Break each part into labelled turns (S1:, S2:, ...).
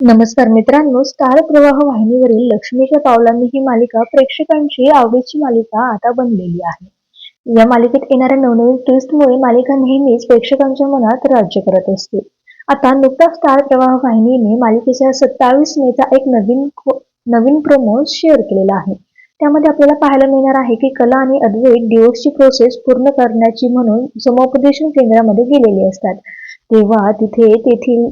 S1: नमस्कार मित्रांनो स्टार प्रवाह वाहिनीवरील लक्ष्मीच्या पावलांनी ही मालिका प्रेक्षकांची आवडीची मालिका आता बनलेली आहे. या मालिकेत येणाऱ्या नवनवीन ट्विस्टमुळे मालिका नेहमीच प्रेक्षकांच्या मनात राज्य करत असते. आता नुकताच स्टार प्रवाह वाहिनीने मालिकेच्या सत्तावीस मेचा एक नवीन नवीन प्रोमो शेअर केलेला आहे. त्यामध्ये आपल्याला पाहायला मिळणार आहे की कला आणि अद्वैत डिवोर्सची प्रोसेस पूर्ण करण्याची म्हणून समुपदेशन केंद्रामध्ये गेलेले असतात. तेव्हा तिथे तेथील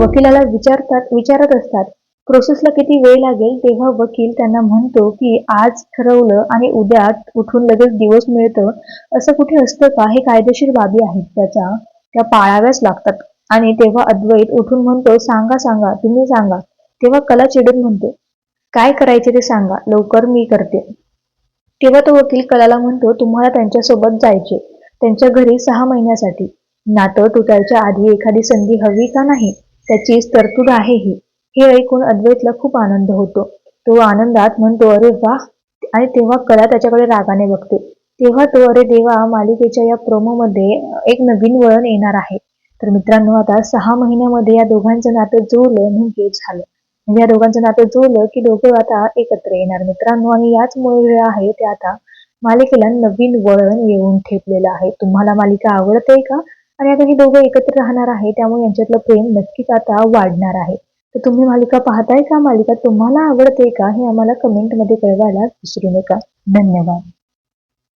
S1: वकिलाला विचारतात विचारत असतात प्रोसेसला किती वेळ लागेल? तेव्हा वकील त्यांना म्हणतो की आज ठरवलं आणि उद्या उठून लगेच दिवस मिळतं. असं कुठे असतं का? हे कायदेशीर बाबी आहेत त्याच्या त्या पाळाव्याच लागतात. आणि तेव्हा अद्वैत उठून म्हणतो सांगा सांगा तुम्ही सांगा. तेव्हा कला चिडून म्हणतो काय करायचे ते सांगा लवकर मी करते. तेव्हा तो वकील कलाला म्हणतो तुम्हाला त्यांच्यासोबत जायचे त्यांच्या घरी सहा महिन्यासाठी. नातं तुटायच्या आधी एखादी संधी हवी का नाही त्याची तरतूद आहे ही. हे ऐकून अद्वैतला खूप आनंद होतो. तो आनंदात म्हणतो अरे वा आणि तेव्हा कला त्याच्याकडे रागाने बघते. तेव्हा तो अरे देवा मालिकेच्या या प्रोमोमध्ये एक नवीन वळण येणार आहे. तर मित्रांनो आता सहा महिन्यामध्ये या दोघांचं नातं जुळलं म्हणजे झालं. म्हणजे या दोघांचं नातं जुळलं की दोघं आता एकत्र येणार. मित्रांनो आणि याचमुळे जे आहे ते आता मालिकेला नवीन वळण येऊन ठेपलेलं आहे. तुम्हाला मालिका आवडते का? आणि आता हे दोघं एकत्र राहणार आहे त्यामुळे यांच्यातलं प्रेम नक्कीच आता वाढणार आहे. तर तुम्ही मालिका पाहताय का? मालिका तुम्हाला आवडते का? हे आम्हाला कमेंटमध्ये कळवायला विसरू नका. धन्यवाद.